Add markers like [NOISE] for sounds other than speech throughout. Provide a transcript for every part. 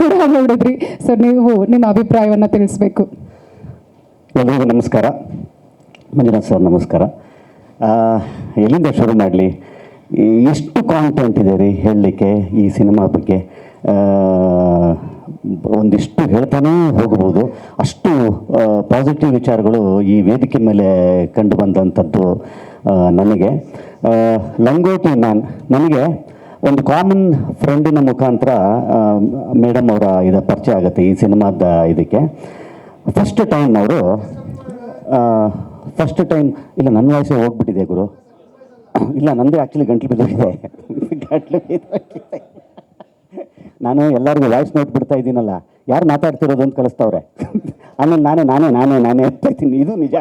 ಕೂಡ ನೋಡಿದ್ರಿ. ಸೊ ನೀವು ನಿಮ್ಮ ಅಭಿಪ್ರಾಯವನ್ನು ತಿಳಿಸ್ಬೇಕು. ಎಲ್ರಿಗೂ ನಮಸ್ಕಾರ. ಮಂಜುನಾಥ್ ಸರ್, ನಮಸ್ಕಾರ. ಎಲ್ಲಿಂದ ಶುರು ಮಾಡಲಿ? ಎಷ್ಟು ಕಾಂಟೆಂಟ್ ಇದೆ ರೀ ಹೇಳಲಿಕ್ಕೆ ಈ ಸಿನಿಮಾ ಬಗ್ಗೆ? ಒಂದಿಷ್ಟು ಹೇಳ್ತಾನೇ ಹೋಗ್ಬೋದು. ಅಷ್ಟು ಪಾಸಿಟಿವ್ ವಿಚಾರಗಳು ಈ ವೇದಿಕೆ ಮೇಲೆ ಕಂಡು ಬಂದಂಥದ್ದು ನನಗೆ. ಲಂಗೋಟಿ ಮ್ಯಾನ್, ನನಗೆ ಒಂದು ಕಾಮನ್ ಫ್ರೆಂಡಿನ ಮುಖಾಂತರ ಮೇಡಮ್ ಅವರ ಇದು ಪರಿಚಯ ಆಗುತ್ತೆ ಈ ಸಿನಿಮಾದ ಇದಕ್ಕೆ. ಫಸ್ಟ್ ಟೈಮ್ ಅವರು ಫಸ್ಟ್ ಟೈಮ್ ಇಲ್ಲ ನನ್ನ ವಯಸ್ಸೇ ಹೋಗ್ಬಿಟ್ಟಿದೆ ಗುರು. ಇಲ್ಲ, ನಂದು ಆ್ಯಕ್ಚುಲಿ ಗಂಟ್ಲು ಬಿದ್ದೋಗಿದೆ. ಗಂಟ್ಲು ನಾನು ಎಲ್ಲರಿಗೂ ವಾಯ್ಸ್ ನೋಟ್ ಬಿಡ್ತಾ ಇದ್ದೀನಲ್ಲ, ಯಾರು ಮಾತಾಡ್ತಿರೋದು ಅಂತ ಕಳಿಸ್ತವ್ರೆ. ಆಮೇಲೆ ನಾನೇ ನಾನೇ ನಾನೇ ನಾನೇ ಅಂತ ಇದ್ದೀನಿ. ಇದು ನಿಜ.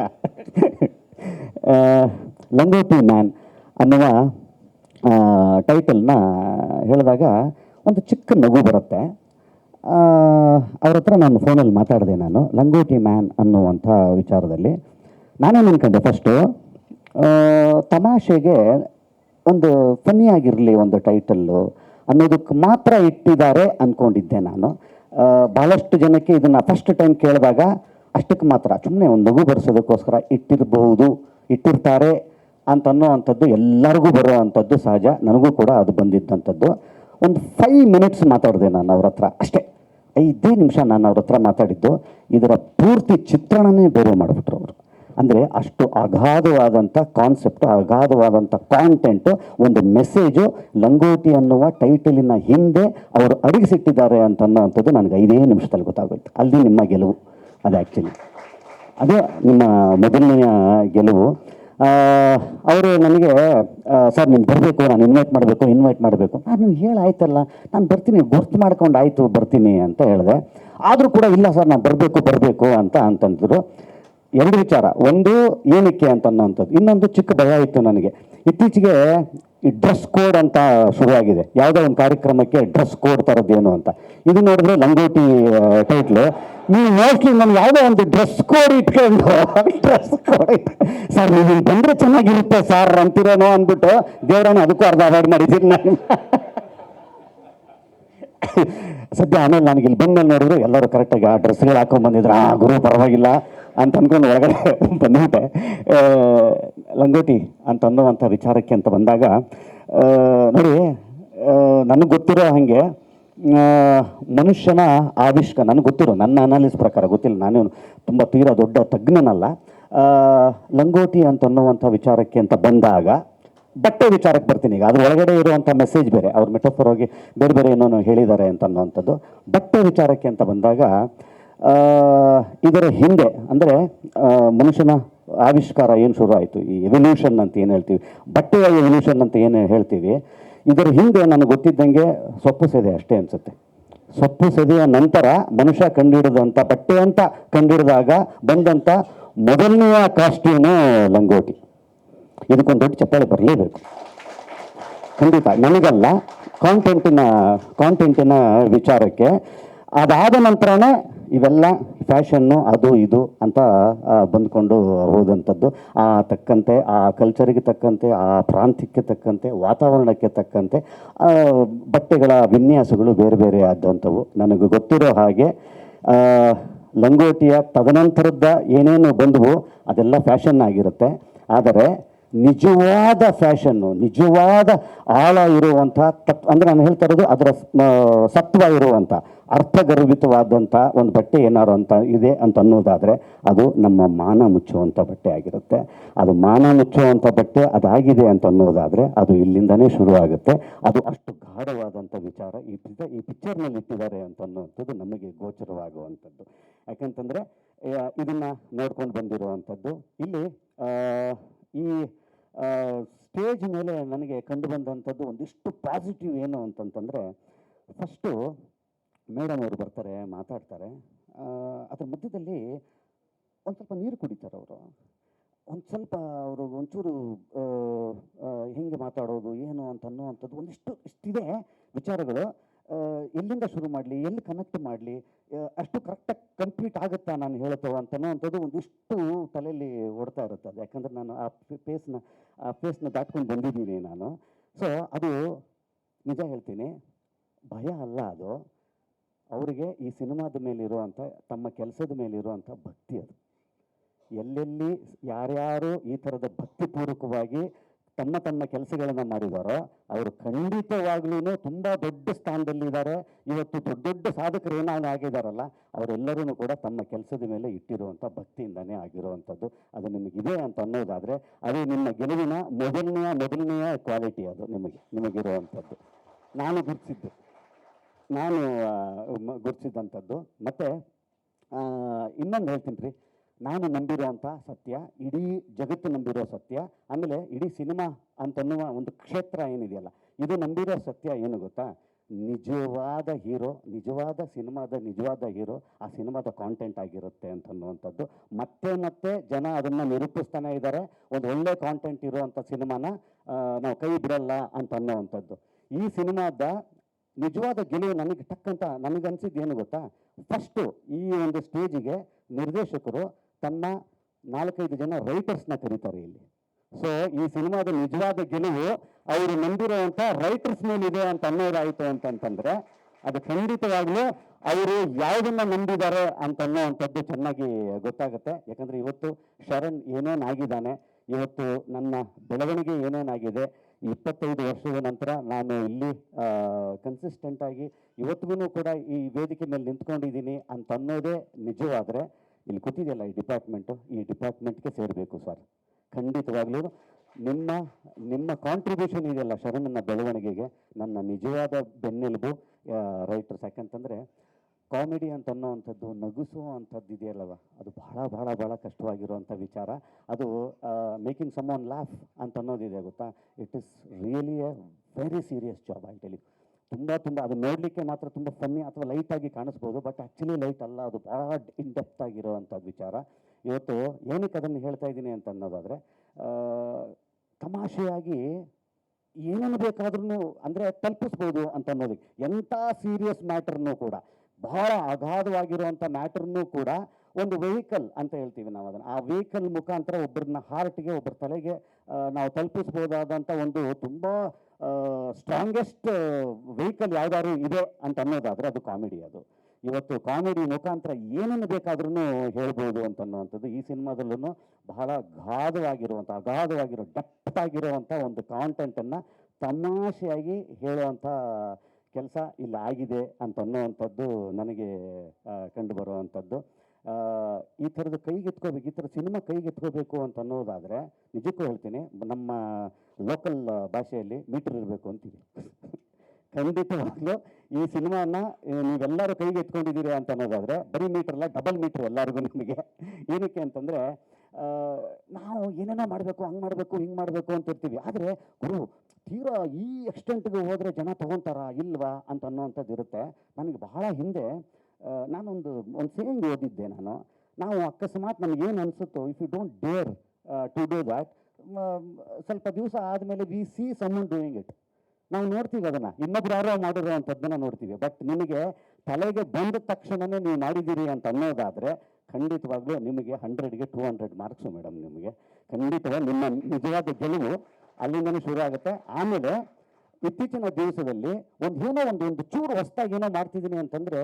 ಲಂಗೋಟಿ ಮ್ಯಾನ್ ಅನ್ನುವ ಟೈಟಲ್ನ ಹೇಳಿದಾಗ ಒಂದು ಚಿಕ್ಕ ನಗು ಬರುತ್ತೆ. ಅವ್ರ ಹತ್ರ ನಾನು ಫೋನಲ್ಲಿ ಮಾತಾಡಿದೆ ನಾನು. ಲಂಗೋಟಿ ಮ್ಯಾನ್ ಅನ್ನುವಂಥ ವಿಚಾರದಲ್ಲಿ. ನಾನೇನು ಅನ್ಕೊಂಡೆ ಫಸ್ಟು ತಮಾಷೆಗೆ ಒಂದು ಫನ್ನಿ ಆಗಿರಲಿ ಒಂದು ಟೈಟಲ್ಲು ಅನ್ನೋದಕ್ಕೆ ಮಾತ್ರ ಇಟ್ಟಿದ್ದಾರೆ ಅಂದ್ಕೊಂಡಿದ್ದೆ ನಾನು. ಭಾಳಷ್ಟು ಜನಕ್ಕೆ ಇದನ್ನು ಫಸ್ಟ್ ಟೈಮ್ ಕೇಳಿದಾಗ ಅಷ್ಟಕ್ಕೆ ಮಾತ್ರ. ಸುಮ್ಮನೆ ಒಂದು ನಗು ಬರೆಸೋದಕ್ಕೋಸ್ಕರ ಇಟ್ಟಿರಬಹುದು, ಇಟ್ಟಿರ್ತಾರೆ. ಅಂತ ಅನ್ನೋವಂಥದ್ದು ಎಲ್ಲರಿಗೂ ಬರುವಂಥದ್ದು ಸಹಜ, ನನಗೂ ಕೂಡ ಅದು ಬಂದಿದ್ದಂಥದ್ದು. ಒಂದು ಫೈವ್ ಮಿನಿಟ್ಸ್ ಮಾತಾಡಿದೆ ನಾನು ಅವ್ರ ಹತ್ರ ಅಷ್ಟೇ. ಐದೇ ನಿಮಿಷ ನಾನು ಅವ್ರ ಹತ್ರ ಮಾತಾಡಿದ್ದು, ಇದರ ಪೂರ್ತಿ ಚಿತ್ರಣನೇ ಬೇರೆ ಮಾಡಿಬಿಟ್ರು ಅವರು. ಅಂದರೆ ಅಷ್ಟು ಅಗಾಧವಾದಂಥ ಕಾನ್ಸೆಪ್ಟ್ ಅಗಾಧವಾದಂಥ ಕಾಂಟೆಂಟು ಒಂದು ಮೆಸೇಜು ಲಂಗೋಟಿ ಅನ್ನುವ ಟೈಟಲಿನ ಹಿಂದೆ ಅವರು ಅಡಗಿಸಿಟ್ಟಿದ್ದಾರೆ ಅಂತ ಅನ್ನೋವಂಥದ್ದು ನನಗೆ ಐದೇ ನಿಮಿಷದಲ್ಲಿ ಗೊತ್ತಾಗುತ್ತೆ ಅಲ್ಲಿ ನಿಮ್ಮ ಗೆಲುವು. ಅದು ಆ್ಯಕ್ಚುಲಿ ಅದೇ ನಿಮ್ಮ ಮೊದಲನೆಯ ಗೆಲುವು. ಅವರು ನನಗೆ ಸರ್ ನೀನು ಬರಬೇಕು, ನಾನು ಇನ್ವೈಟ್ ಮಾಡಬೇಕು ಇನ್ವೈಟ್ ಮಾಡಬೇಕು. ನಾನು ನೀವು ಹೇಳಾಯ್ತಲ್ಲ ನಾನು ಬರ್ತೀನಿ, ಗುರ್ತು ಮಾಡ್ಕೊಂಡು ಆಯಿತು, ಬರ್ತೀನಿ, ಅಂತ ಹೇಳಿದೆ. ಆದರೂ ಕೂಡ, ಇಲ್ಲ, ಸರ್, ನಾನು ಬರಬೇಕು ಬರಬೇಕು, ಅಂತ ಅಂತಂದ್ರು. ಎರಡು ವಿಚಾರ. ಒಂದು, ಏನಕ್ಕೆ ಅಂತ ಅನ್ನೋವಂಥದ್ದು. ಇನ್ನೊಂದು, ಚಿಕ್ಕ ಭಯ ಇತ್ತು ನನಗೆ. ಇತ್ತೀಚೆಗೆ ಈ ಡ್ರೆಸ್ ಕೋಡ್ ಅಂತ ಶುರುವಾಗಿದೆ. ಯಾವುದೋ ಒಂದು ಕಾರ್ಯಕ್ರಮಕ್ಕೆ ಡ್ರೆಸ್ ಕೋಡ್ ಥರದ್ದೇನು ಅಂತ. ಇದು ನೋಡಿದ್ರೆ ಲಂಗೋಟಿ ಟೈಟ್ಲು ನೀವು ಮೋಸ್ಟ್ಲಿ ನಾನು ಯಾವುದೋ ಒಂದು ಡ್ರೆಸ್ ಕೋಡ್ ಇಟ್ಕೊಂಡು [LAUGHS] ಡ್ರೆಸ್ ಕೋಡ್ ಸರ್, ನೀವು ಬಂದರೆ ಚೆನ್ನಾಗಿರುತ್ತೆ ಸರ್ ಅಂತಿರೋನೋ ಅಂದ್ಬಿಟ್ಟು ದೇವರನ್ನ ಅದಕ್ಕೂ ಅರ್ಧ ಅವಾಯ್ಡ್ ಮಾಡಿದ್ದೀನಿ ನಾನು. ಸದ್ಯ ಆಮೇಲೆ ನನಗೆ ಇಲ್ಲಿ ಬಂದ್ಮೇಲೆ ನೋಡಿದ್ರು ಎಲ್ಲರೂ ಕರೆಕ್ಟಾಗಿ ಆ ಡ್ರೆಸ್ಗಳು ಹಾಕೊಂಡು ಬಂದಿದ್ರು. ಆ, ಗುರು ಪರವಾಗಿಲ್ಲ. ಅಂತ ಅಂದ್ಕೊಂಡು ಒಳಗಡೆ ಬಂದ್ಬಿಟ್ಟೆ. ಲಂಗೋಟಿ ಅಂತ ಅನ್ನೋವಂಥ ವಿಚಾರಕ್ಕೆ ಅಂತ ಬಂದಾಗ ನೋಡಿ ನನಗೆ ಗೊತ್ತಿರೋ ಹಾಗೆ ಮನುಷ್ಯನ ಆವಿಷ್ಕಾರ ನನಗೆ ಗೊತ್ತಿರೋ, ನನ್ನ ಅನಾಲಿಸ್ ಪ್ರಕಾರ ಗೊತ್ತಿಲ್ಲ ನಾನು ತುಂಬ ತೀರಾ ದೊಡ್ಡ ತಜ್ಞನಲ್ಲ ಲಂಗೋಟಿ ಅಂತ ಅನ್ನೋವಂಥ ವಿಚಾರಕ್ಕೆ ಅಂತ ಬಂದಾಗ, ಬಟ್ಟೆ ವಿಚಾರಕ್ಕೆ ಬರ್ತೀನಿ ಈಗ, ಅದ್ರ ಒಳಗಡೆ ಇರುವಂಥ ಮೆಸೇಜ್ ಬೇರೆ, ಅವ್ರ ಮೆಟಫರ್ ಹೋಗಿ ಬೇರೆ ಬೇರೆ ಏನೋ ಹೇಳಿದ್ದಾರೆ ಅಂತ ಅನ್ನೋವಂಥದ್ದು. ಬಟ್ಟೆ ವಿಚಾರಕ್ಕೆ ಅಂತ ಬಂದಾಗ ಇದರ ಹಿಂದೆ, ಅಂದರೆ ಮನುಷ್ಯನ ಆವಿಷ್ಕಾರ ಏನು ಶುರು ಆಯಿತು? ಈ ಎವಲ್ಯೂಷನ್ ಅಂತ ಏನು ಹೇಳ್ತೀವಿ? ಬಟ್ಟೆಯ ಎವಲ್ಯೂಷನ್ ಅಂತ ಏನು ಹೇಳ್ತೀವಿ? ಇದರ ಹಿಂದೆ ನನಗೆ ಗೊತ್ತಿದ್ದಂಗೆ ಸೊಪ್ಪು ಸೆದೆ ಅಷ್ಟೇ ಅನಿಸುತ್ತೆ. ಸೊಪ್ಪು ಸೆದೆಯ ನಂತರ ಮನುಷ್ಯ ಕಂಡುಹಿಡಿದಂಥ ಬಟ್ಟೆ ಅಂತ ಕಂಡುಹಿಡಿದಾಗ ಬಂದಂಥ ಮೊದಲನೆಯ ಕಾಸ್ಟ್ಯೂಮು ಲಂಗೋಟಿ. ಇದಕ್ಕೊಂದು ದೊಡ್ಡ ಚಪ್ಪಾಳೆ ಬರಲೇಬೇಕು. ಖಂಡಿತ, ನನಗಲ್ಲ ಕಾಂಟೆಂಟಿನ ಕಾಂಟೆಂಟಿನ ವಿಚಾರಕ್ಕೆ ಅದಾದ ನಂತರನೇ ಇವೆಲ್ಲ ಫ್ಯಾಷನ್ನು ಅದು ಇದು ಅಂತ ಬಂದ್ಕೊಂಡು ಹೋದಂಥದ್ದು. ಆ ತಕ್ಕಂತೆ, ಆ ಕಲ್ಚರಿಗೆ ತಕ್ಕಂತೆ, ಆ ಪ್ರಾಂತ್ಯಕ್ಕೆ ತಕ್ಕಂತೆ, ವಾತಾವರಣಕ್ಕೆ ತಕ್ಕಂತೆ ಬಟ್ಟೆಗಳ ವಿನ್ಯಾಸಗಳು ಬೇರೆ ಬೇರೆ ಆದಂಥವು. ನನಗೆ ಗೊತ್ತಿರೋ ಹಾಗೆ ಲಂಗೋಟಿಯ ತದನಂತರದ ಏನೇನು ಬಂದವು, ಅದೆಲ್ಲ ಫ್ಯಾಷನ್ ಆಗಿರುತ್ತೆ. ಆದರೆ ನಿಜವಾದ ಫ್ಯಾಷನ್ನು ನಿಜವಾದ ಆಳ ಇರುವಂಥ ತತ್ ಅಂದರೆ ನಾನು ಹೇಳ್ತಾ ಇರೋದು ಅದರ ಸತ್ವ ಇರುವಂಥ, ಅರ್ಥಗರ್ಭಿತವಾದಂಥ ಒಂದು ಬಟ್ಟೆ ಏನಾರು ಅಂತ ಇದೆ ಅಂತ ಅನ್ನೋದಾದರೆ ಅದು ನಮ್ಮ ಮಾನ ಮುಚ್ಚುವಂಥ ಬಟ್ಟೆ ಆಗಿರುತ್ತೆ. ಅದು ಮಾನ ಮುಚ್ಚುವಂಥ ಬಟ್ಟೆ ಅದಾಗಿದೆ ಅಂತ ಅನ್ನೋದಾದರೆ ಅದು ಇಲ್ಲಿಂದನೇ ಶುರುವಾಗುತ್ತೆ. ಅದು ಅಷ್ಟು ಗಾಢವಾದಂಥ ವಿಚಾರ ಈ ಈ ಪಿಕ್ಚರ್ನಲ್ಲಿ ಇಟ್ಟಿದ್ದಾರೆ ಅಂತ ಅನ್ನೋವಂಥದ್ದು ನಮಗೆ ಗೋಚರವಾಗುವಂಥದ್ದು. ಯಾಕಂತಂದರೆ ಇದನ್ನು ನೋಡ್ಕೊಂಡು ಬಂದಿರುವಂಥದ್ದು. ಇಲ್ಲಿ ಈ ಸ್ಟೇಜ್ ಮೇಲೆ ನನಗೆ ಕಂಡು ಬಂದಂಥದ್ದು ಒಂದಿಷ್ಟು ಪಾಸಿಟಿವ್ ಏನು ಅಂತಂತಂದರೆ ಫಸ್ಟು ಮೇಡಮ್ ಅವರು ಬರ್ತಾರೆ, ಮಾತಾಡ್ತಾರೆ. ಅದ್ರ ಮಧ್ಯದಲ್ಲಿ ಒಂದು ಸ್ವಲ್ಪ ನೀರು ಕುಡಿತಾರೆ ಅವರು. ಒಂದು ಸ್ವಲ್ಪ ಅವರು ಒಂಚೂರು ಹೆಂಗೆ ಮಾತಾಡೋದು, ಏನು ಅಂತ ಅನ್ನುವಂಥದ್ದು ಒಂದಿಷ್ಟು, ಇಷ್ಟಿದೆ ವಿಚಾರಗಳು. ಎಲ್ಲಿಂದ ಶುರು ಮಾಡಲಿ, ಎಲ್ಲಿ ಕನೆಕ್ಟ್ ಮಾಡಲಿ ಅಷ್ಟು ಕರೆಕ್ಟಾಗಿ ಕಂಪ್ಲೀಟ್ ಆಗುತ್ತಾ ನಾನು ಹೇಳ್ತೇವೆ ಅಂತ ಅನ್ನೋವಂಥದ್ದು ಒಂದಿಷ್ಟು ತಲೆಯಲ್ಲಿ ಓಡ್ತಾ ಇರುತ್ತೆ ಅದು. ಯಾಕಂದರೆ ನಾನು ಆ ಫೇಸ್ನ ಆ ಫೇಸ್ನ ದಾಟ್ಕೊಂಡು ಬಂದಿದ್ದೀನಿ ನಾನು. ಸೊ ಅದು ನಿಜ ಹೇಳ್ತೀನಿ. ಭಯ ಅಲ್ಲ ಅದು. ಅವರಿಗೆ ಈ ಸಿನಿಮಾದ ಮೇಲಿರುವಂಥ ತಮ್ಮ ಕೆಲಸದ ಮೇಲಿರುವಂಥ ಭಕ್ತಿ ಅದು. ಎಲ್ಲೆಲ್ಲಿ, ಯಾರ್ಯಾರು ಈ ಥರದ ಭಕ್ತಿಪೂರ್ವಕವಾಗಿ ತಮ್ಮ ತಮ್ಮ ಕೆಲಸಗಳನ್ನು ಮಾಡಿದಾರೋ, ಅವರು ಖಂಡಿತವಾಗ್ಲೂ ತುಂಬ ದೊಡ್ಡ ಸ್ಥಾನದಲ್ಲಿದ್ದಾರೆ. ಇವತ್ತು ದೊಡ್ಡ ದೊಡ್ಡ ಸಾಧಕರು ಏನಾದ್ರು ಆಗಿದಾರಲ್ಲ ಅವರೆಲ್ಲರೂ ಕೂಡ ತಮ್ಮ ಕೆಲಸದ ಮೇಲೆ ಇಟ್ಟಿರುವಂಥ ಭಕ್ತಿಯಿಂದನೇ ಆಗಿರುವಂಥದ್ದು. ಅದು ನಿಮಗಿದೆ ಅಂತ ಅನ್ನೋದಾದರೆ, ಅದು ನಿಮ್ಮ ಗೆಲುವಿನ ಮೊದಲನೆಯ ಮೊದಲನೆಯ ಕ್ವಾಲಿಟಿ ಅದು ನಿಮಗೆ, ನಿಮಗಿರುವಂಥದ್ದು. ನಾನು ಗುರುತಿಸಿದ್ದು, ನಾನು ಗುರುತಿಸಿದಂಥದ್ದು. ಮತ್ತು ಇನ್ನೊಂದು ಹೇಳ್ತೀನಿ ರೀ ನಾನು ನಂಬಿರುವಂಥ ಸತ್ಯ, ಇಡೀ ಜಗತ್ತು ನಂಬಿರೋ ಸತ್ಯ, ಆಮೇಲೆ ಇಡೀ ಸಿನಿಮಾ ಅಂತನ್ನುವ ಒಂದು ಕ್ಷೇತ್ರ ಏನಿದೆಯಲ್ಲ, ಇದು ನಂಬಿರೋ ಸತ್ಯ ಏನು ಗೊತ್ತಾ? ನಿಜವಾದ ಹೀರೋ, ನಿಜವಾದ ಸಿನಿಮಾದ ನಿಜವಾದ ಹೀರೋ ಆ ಸಿನಿಮಾದ ಕಾಂಟೆಂಟ್ ಆಗಿರುತ್ತೆ ಅಂತನ್ನುವಂಥದ್ದು. ಮತ್ತೆ ಮತ್ತೆ ಜನ ಅದನ್ನು ನಿರೂಪಿಸ್ತಾನೆ ಇದ್ದಾರೆ ಒಂದು ಒಳ್ಳೆ ಕಾಂಟೆಂಟ್ ಇರುವಂಥ ಸಿನಿಮಾನ ನಾವು ಕೈ ಬಿಡಲ್ಲ ಅಂತ ಅನ್ನೋವಂಥದ್ದು ಈ ಸಿನಿಮಾದ ನಿಜವಾದ ಗೆಲುವು ನನಗೆ ಟಕ್ಕಂತ ನನಗನ್ಸಿದ್ದು ಏನು ಗೊತ್ತಾ? ಫಸ್ಟು ಈ ಒಂದು ಸ್ಟೇಜಿಗೆ ನಿರ್ದೇಶಕರು ತನ್ನ ನಾಲ್ಕೈದು ಜನ ರೈಟರ್ಸ್ನ ಕರೀತಾರೆ ಇಲ್ಲಿ. ಸೊ ಈ ಸಿನಿಮಾದ ನಿಜವಾದ ಗೆಲುವು ಅವರು ನಂಬಿರುವಂಥ ರೈಟರ್ಸ್ ಮೇಲಿದೆ ಅಂತ ಅನ್ನೋದಾಯಿತು ಅಂತಂತಂದ್ರೆ, ಅದು ಖಂಡಿತವಾಗ್ಲೂ ಅವರು ಯಾವುದನ್ನ ನಂಬಿದ್ದಾರೆ ಅಂತ ಅನ್ನೋವಂಥದ್ದು ಚೆನ್ನಾಗಿ ಗೊತ್ತಾಗುತ್ತೆ. ಯಾಕಂದ್ರೆ ಇವತ್ತು ಶರಣ್ ಏನೇನಾಗಿದ್ದಾನೆ, ಇವತ್ತು ನನ್ನ ಬೆಳವಣಿಗೆ ಏನೇನಾಗಿದೆ, ಇಪ್ಪತ್ತೈದು ವರ್ಷದ ನಂತರ ನಾನು ಇಲ್ಲಿ ಕನ್ಸಿಸ್ಟೆಂಟ್ ಆಗಿ ಇವತ್ತಿಗೂ ಕೂಡ ಈ ವೇದಿಕೆ ಮೇಲೆ ನಿಂತ್ಕೊಂಡಿದ್ದೀನಿ ಅಂತ ಅನ್ನೋದೇ ನಿಜವಾದರೆ ಇಲ್ಲಿ ಕೂತಿದೆಯಲ್ಲ ಈ ಡಿಪಾರ್ಟ್ಮೆಂಟು ಈ ಡಿಪಾರ್ಟ್ಮೆಂಟ್ಗೆ ಸೇರಬೇಕು ಸರ್ ಖಂಡಿತವಾಗ್ಲೂ ನಿಮ್ಮ ನಿಮ್ಮ ಕಾಂಟ್ರಿಬ್ಯೂಷನ್ ಇದೆಯಲ್ಲ ಶರಣನ ಬೆಳವಣಿಗೆಗೆ. ನನ್ನ ನಿಜವಾದ ಬೆನ್ನೆಲುಬು ರೈಟರ್ಸ್ ಯಾಕಂತಂದರೆ ಕಾಮಿಡಿ ಅಂತ ಅನ್ನೋವಂಥದ್ದು ನಗಿಸೋ ಅಂಥದ್ದು ಇದೆಯಲ್ಲವ? ಅದು ಬಹಳ ಭಾಳ ಭಾಳ ಕಷ್ಟವಾಗಿರುವಂಥ ವಿಚಾರ. ಅದು ಮೇಕಿಂಗ್ ಸಮ್ ಒನ್ ಲಾಫ್ ಅಂತ ಅನ್ನೋದಿದೆ ಗೊತ್ತಾ it is really a very serious job I tell ತುಂಬ ತುಂಬ ಅದು ನೋಡಲಿಕ್ಕೆ ಮಾತ್ರ ತುಂಬ ಫನ್ನಿ ಅಥವಾ ಲೈಟಾಗಿ ಕಾಣಿಸ್ಬೋದು ಬಟ್ ಆ್ಯಕ್ಚುಲಿ ಲೈಟ್ ಅಲ್ಲ, ಅದು ಭಾಳ ಇನ್ ಡೆಪ್ತ್ ಆಗಿರೋವಂಥದ್ದು ವಿಚಾರ. ಇವತ್ತು ಏನಕ್ಕೆ ಅದನ್ನು ಹೇಳ್ತಾ ಇದ್ದೀನಿ ಅಂತ ಅನ್ನೋದಾದರೆ ತಮಾಷೆಯಾಗಿ ಏನನ್ನು ಬೇಕಾದ್ರೂ ಅಂದರೆ ತಲುಪಿಸ್ಬೋದು ಅಂತ ಅನ್ನೋದಕ್ಕೆ, ಎಂಥ ಸೀರಿಯಸ್ ಮ್ಯಾಟರ್ನೂ ಕೂಡ, ಬಹಳ ಅಗಾಧವಾಗಿರುವಂಥ ಮ್ಯಾಟರ್ನೂ ಕೂಡ ಒಂದು ವೆಹಿಕಲ್ ಅಂತ ಹೇಳ್ತೀವಿ ನಾವು ಅದನ್ನು. ಆ ವೆಹಿಕಲ್ ಮುಖಾಂತರ ಒಬ್ಬರನ್ನ ಹಾರ್ಟ್ಗೆ ಒಬ್ಬರ ತಲೆಗೆ ನಾವು ತಲುಪಿಸ್ಬೋದಾದಂಥ ಒಂದು ತುಂಬ ಸ್ಟ್ರಾಂಗೆಸ್ಟ್ ವೆಹಿಕಲ್ ಯಾವ್ದಾದ್ರು ಇದೆ ಅಂತ ಅನ್ನೋದಾದರೆ ಅದು ಕಾಮಿಡಿ ಅದು. ಇವತ್ತು ಕಾಮಿಡಿ ಮುಖಾಂತರ ಏನನ್ನು ಬೇಕಾದ್ರೂ ಹೇಳ್ಬೋದು ಅಂತ ಅನ್ನುವಂಥದ್ದು ಈ ಸಿನಿಮಾದಲ್ಲೂ ಬಹಳ ಗಾಢವಾಗಿರುವಂಥ, ಅಗಾಧವಾಗಿರೋ ಡೆಪ್ತ್ ಆಗಿರುವಂಥ ಒಂದು ಕಾಂಟೆಂಟನ್ನು ತಮಾಷೆಯಾಗಿ ಹೇಳುವಂಥ ಕೆಲಸ ಇಲ್ಲಿ, ಆಗಿದೆ ಅಂತನ್ನುವಂಥದ್ದು ನನಗೆ ಕಂಡುಬರುವಂಥದ್ದು ಈ ಥರದ ಕೈಗೆತ್ಕೋಬೇಕು ಈ ಥರ ಸಿನಿಮಾ ಕೈಗೆತ್ಕೋಬೇಕು ಅಂತ ಅನ್ನೋದಾದರೆ, ನಿಜಕ್ಕೂ ಹೇಳ್ತೀನಿ, ನಮ್ಮ ಲೋಕಲ್ ಭಾಷೆಯಲ್ಲಿ ಮೀಟರ್ ಇರಬೇಕು ಅಂತೀವಿ. [LAUGHS] ಖಂಡಿತವಾಗ್ಲೂ ಈ ಸಿನಿಮಾನ ನೀವೆಲ್ಲರೂ ಕೈಗೆ ಎತ್ಕೊಂಡಿದ್ದೀರಿ ಅಂತ ಅನ್ನೋದಾದರೆ, ಬರೀ ಮೀಟರ್ ಅಲ್ಲ ಡಬಲ್ ಮೀಟರ್ ಎಲ್ಲರಿಗೂ ನಿಮಗೆ. ಏನಕ್ಕೆ ಅಂತಂದರೆ ನಾವು ಏನೇನೋ ಮಾಡಬೇಕು, ಹಂಗೆ ಮಾಡಬೇಕು, ಹಿಂಗೆ ಮಾಡಬೇಕು ಅಂತ ಇರ್ತೀವಿ. ಆದರೆ ಗುರು, ತೀರಾ ಈ ಎಕ್ಸ್ಟೆಂಟ್ಗೆ ಹೋದರೆ ಜನ ತೊಗೊತಾರಾ, ಇಲ್ವಾ ಅಂತ ಅನ್ನೋವಂಥದ್ದು ಇರುತ್ತೆ. ನನಗೆ ಬಹಳ ಹಿಂದೆ ನಾನೊಂದು, ಒಂದು ಸೇಯಿಂಗ್ ಓದಿದ್ದೆ ನಾನು. ನಾವು ಅಕಸ್ಮಾತ್ ನಮಗೇನು ಅನಿಸುತ್ತೋ if you don't dare to do that ಸ್ವಲ್ಪ ದಿವಸ ಆದಮೇಲೆ we see someone doing it ನಾವು ನೋಡ್ತೀವಿ ಅದನ್ನು. ಇನ್ನೊಬ್ರು ಯಾರೋ ಮಾಡಿರೋವಂಥದ್ದನ್ನು ನೋಡ್ತೀವಿ. ಬಟ್ ನಿಮಗೆ ತಲೆಗೆ ಬಂದ ತಕ್ಷಣವೇ ನೀವು ಮಾಡಿದ್ದೀರಿ ಅಂತ ಅನ್ನೋದಾದರೆ, ಖಂಡಿತವಾಗ್ಲೂ ನಿಮಗೆ ಹಂಡ್ರೆಡ್ಗೆ ಟೂ ಹಂಡ್ರೆಡ್ ಮಾರ್ಕ್ಸು ಮೇಡಮ್ ನಿಮಗೆ. ಖಂಡಿತವಾಗಿ ನಿಮ್ಮ ನಿಜವಾದ ಗೆಲುವು ಅಲ್ಲಿಂದನೇ ಶುರು ಆಗುತ್ತೆ. ಆಮೇಲೆ ಇತ್ತೀಚಿನ ದಿವಸದಲ್ಲಿ ಒಂದು ಏನೋ ಒಂದು ಒಂದು ಚೂರು ಹೊಸದಾಗಿ ಏನೋ ಮಾಡ್ತಿದ್ದೀನಿ ಅಂತಂದರೆ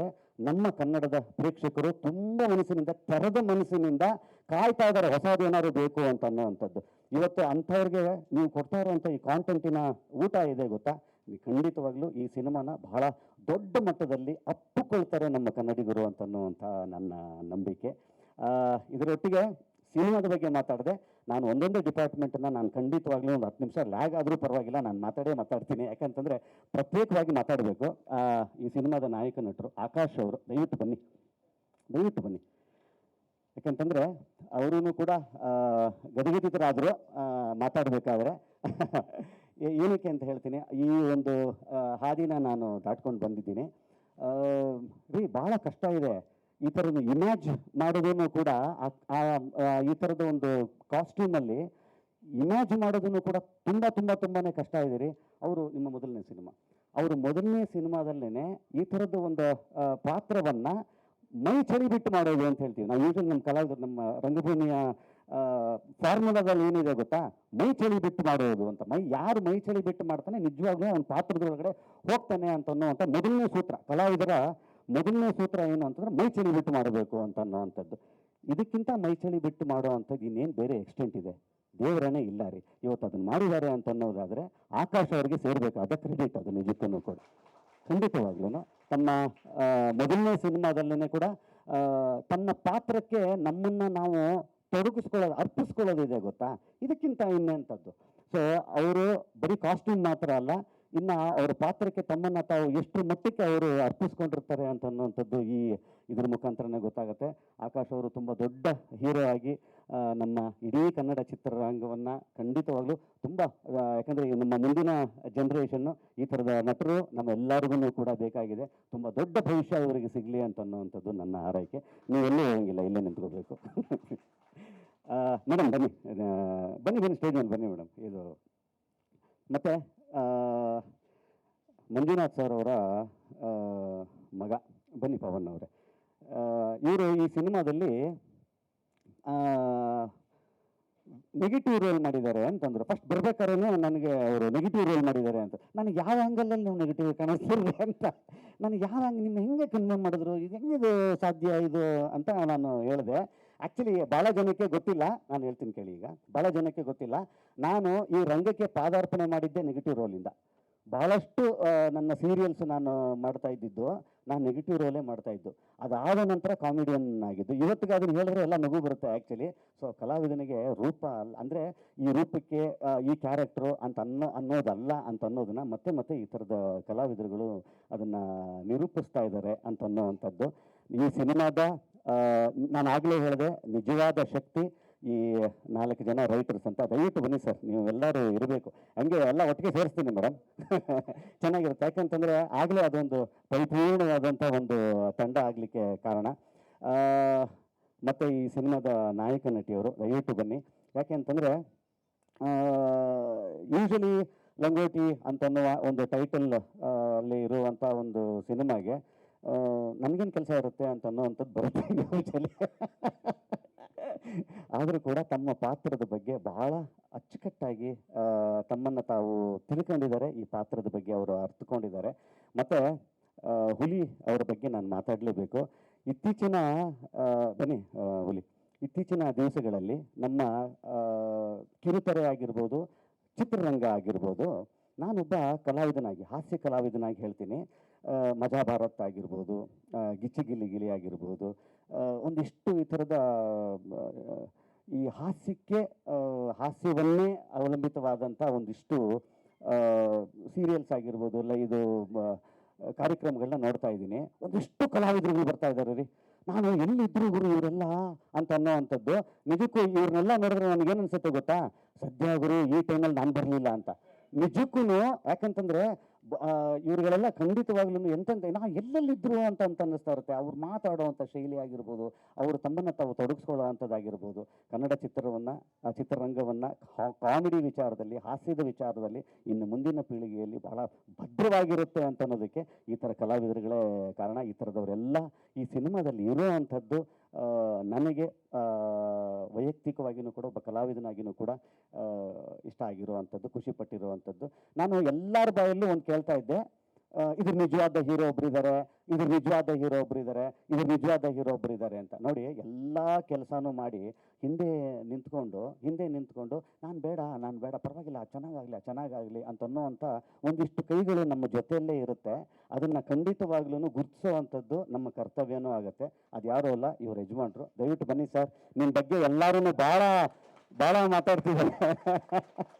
ನಮ್ಮ ಕನ್ನಡದ ಪ್ರೇಕ್ಷಕರು ತುಂಬ ಮನಸ್ಸಿನಿಂದ, ತೆರೆದ ಮನಸ್ಸಿನಿಂದ ಕಾಯ್ತಾ ಇದ್ದಾರೆ ಹೊಸದು ಏನಾದ್ರು ಬೇಕು ಅಂತ ಅನ್ನೋವಂಥದ್ದು. ಇವತ್ತು ಅಂಥವ್ರಿಗೆ ನೀವು ಕೊಡ್ತಾ ಇರುವಂಥ ಈ ಕಾಂಟೆಂಟಿನ ಊಟ ಇದೆ ಗೊತ್ತಾ? ಖಂಡಿತವಾಗ್ಲೂ ಈ ಸಿನಿಮಾನ ಬಹಳ ದೊಡ್ಡ ಮಟ್ಟದಲ್ಲಿ ಅಪ್ಪಿಕೊಳ್ತಾರೆ ನಮ್ಮ ಕನ್ನಡಿಗರು ಅಂತ ಅನ್ನುವಂಥ ನನ್ನ ನಂಬಿಕೆ. ಇದರೊಟ್ಟಿಗೆ ಸಿನಿಮಾದ ಬಗ್ಗೆ ಮಾತಾಡಿದೆ, ನಾನು ಒಂದೊಂದೇ ಡಿಪಾರ್ಟ್ಮೆಂಟನ್ನು ನಾನು ಖಂಡಿತವಾಗ್ಲೂ ಒಂದು ಹತ್ತು ನಿಮಿಷ ಲ್ಯಾಗ್ ಆದರೂ ಪರವಾಗಿಲ್ಲ, ನಾನು ಮಾತಾಡೇ ಮಾತಾಡ್ತೀನಿ. ಯಾಕಂತಂದರೆ ಪ್ರತ್ಯೇಕವಾಗಿ ಮಾತಾಡಬೇಕು. ಈ ಸಿನಿಮಾದ ನಾಯಕ ನಟರು ಆಕಾಶ್ ಅವರು, ದಯವಿಟ್ಟು ಬನ್ನಿ. ದಯವಿಟ್ಟು ಬನ್ನಿ. ಯಾಕಂತಂದರೆ ಅವರೂ ಕೂಡ ಗದಗದಿತರಾದರೂ ಮಾತಾಡಬೇಕಾದ್ರೆ. ಏನಕ್ಕೆ ಅಂತ ಹೇಳ್ತೀನಿ, ಈ ಒಂದು ಹಾದಿನ ನಾನು ದಾಟ್ಕೊಂಡು ಬಂದಿದ್ದೀನಿ. ರೀ ಭಾಳ ಕಷ್ಟ ಇದೆ. ಈ ಥರದ ಇಮ್ಯಾಜ್ ಮಾಡೋದನ್ನು ಕೂಡ ಈ ಥರದ ಒಂದು ಕಾಸ್ಟ್ಯೂಮಲ್ಲಿ ಇಮ್ಯಾಜ್ ಮಾಡೋದನ್ನು ಕೂಡ ತುಂಬ ತುಂಬ ತುಂಬಾ ಕಷ್ಟ ಇದೆ ರೀ ಅವರು ನಿಮ್ಮ ಮೊದಲನೇ ಸಿನಿಮಾ. ಅವರು ಮೊದಲನೇ ಸಿನಿಮಾದಲ್ಲೇ ಈ ಥರದ ಒಂದು ಪಾತ್ರವನ್ನು ಪಾತ್ರವನ್ನ ಮೈ ಚಳಿ ಬಿಟ್ಟು ಮಾಡೋದು ಅಂತ ಹೇಳ್ತೀವಿ. ನಾವು ಯೂಶಲಿ ನಮ್ಮ ಕಲಾವಿದರು, ನಮ್ಮ ರಂಗಭೂಮಿಯ ಫಾರ್ಮುಲಾದಲ್ಲಿ ಏನಿದೆ ಗೊತ್ತಾ? ಮೈ ಚಳಿ ಬಿಟ್ಟು ಮಾಡೋದು ಅಂತ. ಮೈ, ಯಾರು ಮೈ ಚಳಿ ಬಿಟ್ಟು ಮಾಡ್ತಾನೆ? ನಿಜವಾಗ್ಲೂ ಅವನ ಪಾತ್ರದೊಳಗಡೆ ಹೋಗ್ತಾನೆ ಅಂತ ಅನ್ನೋವಂಥ ಮೊದಲನೇ ಸೂತ್ರ. ಕಲಾವಿದರ ಮೊದಲನೇ ಸೂತ್ರ ಏನು ಅಂತಂದ್ರೆ ಮೈ ಚಳಿ ಬಿಟ್ಟು ಮಾಡಬೇಕು ಅಂತ ಅನ್ನೋವಂಥದ್ದು ಇದಕ್ಕಿಂತ ಮೈ ಚಳಿ ಬಿಟ್ಟು ಮಾಡೋ ಅಂಥದ್ದು ಇನ್ನೇನು ಬೇರೆ ಎಕ್ಸ್ಟೆಂಟ್ ಇದೆ. ದೇವರೇ ಇಲ್ಲ ರೀ. ಇವತ್ತು ಅದನ್ನು ಮಾಡಿದ್ದಾರೆ ಅಂತ ಅನ್ನೋದಾದರೆ ಆಕಾಶ ಅವರಿಗೆ ಸೇರಬೇಕು. ಅದ ಕ್ರೆಡಿಟ್ ಅದು ನಿಜಕ್ಕೂ ಕೂಡ. ಖಂಡಿತವಾಗ್ಲೂ ತಮ್ಮ ಮೊದಲನೇ ಸಿನಿಮಾದಲ್ಲೇ ಕೂಡ ತನ್ನ ಪಾತ್ರಕ್ಕೆ ನಮ್ಮನ್ನು ನಾವು ತೊಡಗಿಸ್ಕೊಳ್ಳೋದು ಅರ್ಪಿಸ್ಕೊಳ್ಳೋದಿದೆ ಗೊತ್ತಾ? ಇದಕ್ಕಿಂತ ಇನ್ನೆಂಥದ್ದು. ಸೊ ಅವರು ಬರೀ ಕಾಸ್ಟ್ಯೂಮ್ ಮಾತ್ರ ಅಲ್ಲ ಇನ್ನು ಅವರ ಪಾತ್ರಕ್ಕೆ ತಮ್ಮನ್ನು ತಾವು ಎಷ್ಟು ಮಟ್ಟಕ್ಕೆ ಅವರು ಅರ್ಪಿಸ್ಕೊಂಡಿರ್ತಾರೆ ಅಂತ ಅನ್ನುವಂಥದ್ದು ಈ ಇದ್ರ ಮುಖಾಂತರನೇ ಗೊತ್ತಾಗುತ್ತೆ. ಆಕಾಶ್ ಅವರು ತುಂಬ ದೊಡ್ಡ ಹೀರೋ ಆಗಿ ನಮ್ಮ ಇಡೀ ಕನ್ನಡ ಚಿತ್ರರಂಗವನ್ನು ಖಂಡಿತವಾಗ್ಲೂ ತುಂಬ ಯಾಕಂದರೆ ನಮ್ಮ ಮುಂದಿನ ಜನ್ರೇಷನ್ನು ಈ ಥರದ ನಟರು ನಮ್ಮ ಎಲ್ಲರಿಗೂ ಕೂಡ ಬೇಕಾಗಿದೆ. ತುಂಬ ದೊಡ್ಡ ಭವಿಷ್ಯ ಅವರಿಗೆ ಸಿಗಲಿ ಅಂತ ಅನ್ನುವಂಥದ್ದು ನನ್ನ ಆರೈಕೆ ನೀವೆಲ್ಲೂ ಹೋಗಂಗಿಲ್ಲ ಇಲ್ಲೇ ನಿಂತ್ಕೋಬೇಕು. ಮೇಡಮ್ [LAUGHS] ಬನ್ನಿ ಬನ್ನಿ ಬನ್ನಿ ಸ್ಟೇಜ್ ಮೇಲೆ ಬನ್ನಿ ಮೇಡಮ್ ಇದು, ಮತ್ತು ಮಂಜುನಾಥ್ ಸರ್ ಅವರ ಮಗ ಬನ್ನಿ ಪವನ್ ಅವರೇ. ಇವರು ಈ ಸಿನಿಮಾದಲ್ಲಿ ನೆಗೆಟಿವ್ ರೋಲ್ ಮಾಡಿದ್ದಾರೆ ಅಂತಂದರು. ಫಸ್ಟ್ ಬರ್ಬೇಕಾದ್ರೆ ನನಗೆ ಅವರು ನೆಗೆಟಿವ್ ರೋಲ್ ಮಾಡಿದ್ದಾರೆ ಅಂತ. ನನಗೆ ಯಾವ ಆ್ಯಂಗಲಲ್ಲಿ ನೀವು ನೆಗೆಟಿವ್ ಕಾಣಿಸ್ತೀರಿ ಅಂತ. ನನಗೆ ಯಾವ ಹಂಗೆ ನಿಮ್ಮ ಹೆಂಗೆ ಕನ್ವೆ ಮಾಡಿದ್ರು? ಇದು ಹೆಂಗಿದು ಸಾಧ್ಯ ಇದು ಅಂತ ನಾನು ಹೇಳಿದೆ. ಆ್ಯಕ್ಚುಲಿ ಭಾಳ ಜನಕ್ಕೆ ಗೊತ್ತಿಲ್ಲ. ನಾನು ಹೇಳ್ತೀನಿ ಕೇಳಿ ಈಗ. ಭಾಳ ಜನಕ್ಕೆ ಗೊತ್ತಿಲ್ಲ. ನಾನು ಈ ರಂಗಕ್ಕೆ ಪಾದಾರ್ಪಣೆ ಮಾಡಿದ್ದೆ ನೆಗೆಟಿವ್ ರೋಲಿಂದ ಬಹಳಷ್ಟು ನನ್ನ ಸೀರಿಯಲ್ಸ್ ನಾನು ಮಾಡ್ತಾ ಇದ್ದಿದ್ದು, ನಾನು ನೆಗೆಟಿವ್ ರೋಲೇ ಮಾಡ್ತಾ ಇದ್ದು. ಅದಾದ ನಂತರ ಕಾಮಿಡಿಯನ್ ಆಗಿದ್ದು. ಇವತ್ತಿಗೆ ಅದನ್ನು ಹೇಳಿದ್ರೆ ಎಲ್ಲ ನಗು ಬರುತ್ತೆ ಆ್ಯಕ್ಚುಲಿ ಸೊ ಕಲಾವಿದನಿಗೆ ರೂಪ ಅಲ್ಲ- ಅಂದರೆ ಈ ರೂಪಕ್ಕೆ ಈ ಕ್ಯಾರೆಕ್ಟ್ರು ಅಂತ ಅನ್ನೋ, ಅನ್ನೋದಲ್ಲ ಅಂತ ಅನ್ನೋದನ್ನ ಮತ್ತೆ ಮತ್ತೆ ಈ ಥರದ ಕಲಾವಿದರುಗಳು ಅದನ್ನು ನಿರೂಪಿಸ್ತಾ ಇದ್ದಾರೆ ಅಂತ ಅನ್ನೋವಂಥದ್ದು. ಈ ಸಿನಿಮಾದ ನಾನು ಆಗಲೇ ಹೇಳಿದೆ, ನಿಜವಾದ ಶಕ್ತಿ ಈ ನಾಲ್ಕು ಜನ ರೈಟರ್ಸ್ ಅಂತ ದಯವಿಟ್ಟು ಬನ್ನಿ ಸರ್, ನೀವು ಎಲ್ಲರೂ ಇರಬೇಕು. ಹಂಗೆ ಎಲ್ಲ ಒಟ್ಟಿಗೆ ಸೇರಿಸ್ತೀನಿ ಮೇಡಮ್ [LAUGHS] ಚೆನ್ನಾಗಿರುತ್ತೆ. ಯಾಕಂತಂದರೆ ಆಗಲೇ ಅದೊಂದು ಪರಿಪೂರ್ಣವಾದಂಥ ಒಂದು ತಂಡ ಆಗಲಿಕ್ಕೆ ಕಾರಣ. ಮತ್ತು ಈ ಸಿನಿಮಾದ ನಾಯಕ ನಟಿಯವರು, ದಯವಿಟ್ಟು ಬನ್ನಿ. ಯಾಕೆ ಅಂತಂದರೆ ಯೂಶಲಿ ಲಂಗೋಟಿ ಅಂತನ್ನುವ ಒಂದು ಟೈಟಲ್ ಅಲ್ಲಿ ಇರುವಂಥ ಒಂದು ಸಿನಿಮಾಗೆ ನನಗೇನು ಕೆಲಸ ಇರುತ್ತೆ ಅಂತ ಅನ್ನೋವಂಥದ್ದು ಬರುತ್ತೆ [LAUGHS] ಯೂಶಲಿ ಕೂಡ ತಮ್ಮ ಪಾತ್ರದ ಬಗ್ಗೆ ಬಹಳ ಅಚ್ಚುಕಟ್ಟಾಗಿ ತಮ್ಮನ್ನು ತಾವು ತಿಳ್ಕೊಂಡಿದ್ದಾರೆ. ಈ ಪಾತ್ರದ ಬಗ್ಗೆ ಅವರು ಅರ್ಥಕೊಂಡಿದ್ದಾರೆ ಮತ್ತು ಹುಲಿ ಅವರ ಬಗ್ಗೆ ನಾನು ಮಾತಾಡಲೇಬೇಕು. ಇತ್ತೀಚಿನ ಬನ್ನಿ ಹುಲಿ. ಇತ್ತೀಚಿನ ದಿವಸಗಳಲ್ಲಿ ನಮ್ಮ ಕಿರುತೆರೆ ಆಗಿರ್ಬೋದು, ಚಿತ್ರರಂಗ ಆಗಿರ್ಬೋದು, ನಾನೊಬ್ಬ ಕಲಾವಿದನಾಗಿ, ಹಾಸ್ಯ ಕಲಾವಿದನಾಗಿ ಹೇಳ್ತೀನಿ. ಮಜಾ ಭಾರತ್ ಆಗಿರ್ಬೋದು ಗಿಚ್ಚಿಗಿಲಿ ಗಿಚ್ಚಿ ಗಿಲಿ ಆಗಿರ್ಬೋದು ಒಂದಿಷ್ಟು ಈ ಥರದ ಈ ಹಾಸ್ಯಕ್ಕೆ ಹಾಸ್ಯವನ್ನೇ ಅವಲಂಬಿತವಾದಂಥ ಒಂದಿಷ್ಟು ಸೀರಿಯಲ್ಸ್ ಆಗಿರ್ಬೋದು ಇಲ್ಲ ಇದು ಕಾರ್ಯಕ್ರಮಗಳನ್ನ ನೋಡ್ತಾ ಇದ್ದೀನಿ. ಒಂದಿಷ್ಟು ಕಲಾವಿದರುಗಳು ಬರ್ತಾ ಇದ್ದಾರೆ ರೀ. ನಾನು ಎಲ್ಲಿದ್ರು ಗುರು ಇವರೆಲ್ಲ ಅಂತ ಅನ್ನೋ ಅಂಥದ್ದು, ನಿಜಕ್ಕೂ ಇವ್ರನ್ನೆಲ್ಲ ನೋಡಿದ್ರೆ ನನಗೇನು ಅನ್ಸುತ್ತೆ ಗೊತ್ತಾ? ಸದ್ಯ ಗುರು ಈ ಟೈಮಲ್ಲಿ ನಾನು ಬರಲಿಲ್ಲ ಅಂತ. ನಿಜಕ್ಕೂ ಯಾಕಂತಂದ್ರೆ ಇವ್ರುಗಳೆಲ್ಲ ಖಂಡಿತವಾಗ್ಲೂ ಎಂತೆಂತ ನಾ ಎಲ್ಲೆಲ್ಲಿದ್ರು ಅಂತ ಅಂತ ಅನ್ನಿಸ್ತಾ ಇರುತ್ತೆ. ಅವ್ರು ಮಾತಾಡುವಂಥ ಶೈಲಿ ಆಗಿರ್ಬೋದು ಅವರು ತಮ್ಮನ್ನು ತಾವು ತೊಡಗಿಸ್ಕೊಳ್ಳೋ ಅಂಥದ್ದಾಗಿರ್ಬೋದು ಕನ್ನಡ ಚಿತ್ರವನ್ನು ಚಿತ್ರರಂಗವನ್ನು ಕಾಮಿಡಿ ವಿಚಾರದಲ್ಲಿ ಹಾಸ್ಯದ ವಿಚಾರದಲ್ಲಿ ಇನ್ನು ಮುಂದಿನ ಪೀಳಿಗೆಯಲ್ಲಿ ಬಹಳ ಭದ್ರವಾಗಿರುತ್ತೆ ಅಂತ ಅನ್ನೋದಕ್ಕೆ ಈ ಥರ ಕಲಾವಿದರುಗಳೇ ಕಾರಣ. ಈ ಥರದವರೆಲ್ಲ ಈ ಸಿನಿಮಾದಲ್ಲಿ ಇರುವಂಥದ್ದು ಆ, ನನಗೆ ವೈಯಕ್ತಿಕವಾಗಿಯೂ ಕೂಡ, ಒಬ್ಬ ಕಲಾವಿದನಾಗಿಯೂ ಕೂಡ ಇಷ್ಟ ಆಗಿರುವಂಥದ್ದು, ಖುಷಿ ಪಟ್ಟಿರುವಂಥದ್ದು. ನಾನು ಎಲ್ಲರ ಬಾಯಲ್ಲೂ ಒಂದು ಕೇಳ್ತಾ ಇದ್ದೆ ಇದ್ರ ನಿಜವಾದ ಹೀರೋ ಒಬ್ರಿದ್ದಾರೆ ಇದ್ರ ನಿಜವಾದ ಹೀರೋ ಒಬ್ರಿದ್ದಾರೆ ಇದ್ರ ನಿಜವಾದ ಹೀರೋ ಒಬ್ಬರಿದ್ದಾರೆ ಅಂತ. ನೋಡಿ, ಎಲ್ಲ ಕೆಲಸನೂ ಮಾಡಿ ಹಿಂದೆ ನಿಂತ್ಕೊಂಡು ಹಿಂದೆ ನಿಂತ್ಕೊಂಡು, ನಾನು ಬೇಡ ನಾನು ಬೇಡ, ಪರವಾಗಿಲ್ಲ, ಚೆನ್ನಾಗಾಗಲಿ ಚೆನ್ನಾಗಾಗಲಿ ಅಂತ ಅನ್ನೋವಂಥ ಒಂದಿಷ್ಟು ಕೈಗಳು ನಮ್ಮ ಜೊತೆಯಲ್ಲೇ ಇರುತ್ತೆ. ಅದನ್ನು ಖಂಡಿತವಾಗ್ಲೂ ಗುರುತಿಸೋವಂಥದ್ದು ನಮ್ಮ ಕರ್ತವ್ಯನೂ ಆಗುತ್ತೆ. ಅದು ಯಾರೂ ಅಲ್ಲ, ಇವ್ರ ಯಜಮಾನ್ರು. ದಯವಿಟ್ಟು ಬನ್ನಿ ಸರ್. ನಿಮ್ಮ ಬಗ್ಗೆ ಎಲ್ಲರೂ ಭಾಳ ಭಾಳ ಮಾತಾಡ್ತಿದ್ದಾರೆ. [LAUGHS]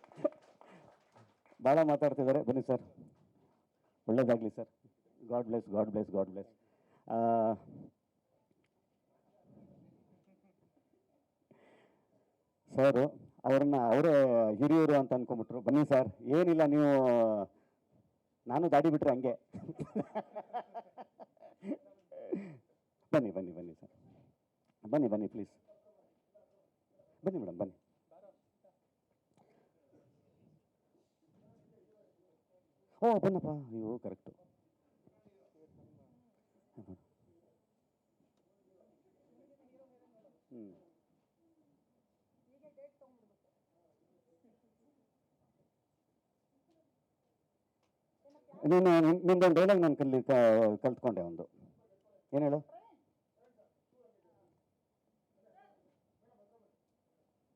ಭಾಳ ಮಾತಾಡ್ತಿದ್ದಾರೆ. ಬನ್ನಿ ಸರ್. ಒಳ್ಳೇದಾಗಲಿ sir. God bless God bless God bless sir, ಅವ್ರನ್ನ, ಅವರೇ ಹಿರಿಯರು ಅಂತ ಅಂದ್ಕೊಂಬಿಟ್ರು ಬನ್ನಿ ಸರ್, ಏನಿಲ್ಲ, ನೀವು, ನಾನು ದಾಡಿ ಬಿಟ್ರೆ ಹಂಗೆ. ಬನ್ನಿ ಬನ್ನಿ ಬನ್ನಿ ಸರ್. ಬನ್ನಿ ಬನ್ನಿ ಪ್ಲೀಸ್ ಬನ್ನಿ ಮೇಡಮ್, ಬನ್ನಿ. ಓ ಬನ್ನಪ್ಪ ಅಯ್ಯೋ ಕರೆಕ್ಟು ಹ್ಞೂ ನೀನು ನಿಂದೊಂದು ಡೈಲಾಗ್ ನಾನು ಕಲಿ ಕಲ್ತ್ಕೊಂಡೆ ಒಂದು. ಏನು ಹೇಳು?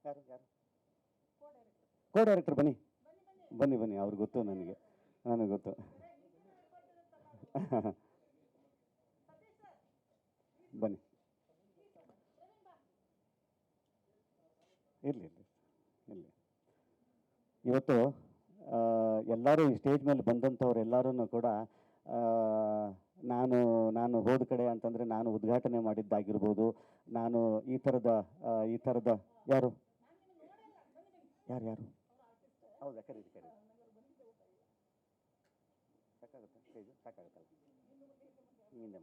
ಯಾರು ಯಾರು? ಕೋ ಡೈರೆಕ್ಟರ್ ಬನ್ನಿ. ಬನ್ನಿ ಬನ್ನಿ. ಅವ್ರಿಗೆ ಗೊತ್ತು ನನಗೆ. ನನಗೆ ಗೊತ್ತು. ಬನ್ನಿ. ಇರಲಿ ಇರಲಿ ಇವತ್ತು ಎಲ್ಲರೂ ಈ ಸ್ಟೇಜ್ ಮೇಲೆ ಬಂದಂಥವ್ರು ಎಲ್ಲರೂ ಕೂಡ ನಾನು ನಾನು ಹೋದ ಕಡೆ ಅಂತಂದರೆ ನಾನು ಉದ್ಘಾಟನೆ ಮಾಡಿದ್ದಾಗಿರ್ಬೋದು. ನಾನು ಈ ಥರದ ಈ ಥರದ, ಯಾರು? ಯಾರು ಯಾರು? ಹೌದಾ, ಕರೀರಿ ಕರೀರಿ. ಸಾಕಾಗುತ್ತಾ ಸ್ಟೇಜು ಸಾಕಾಗುತ್ತಲ್ಲ ಹಿಂದೆ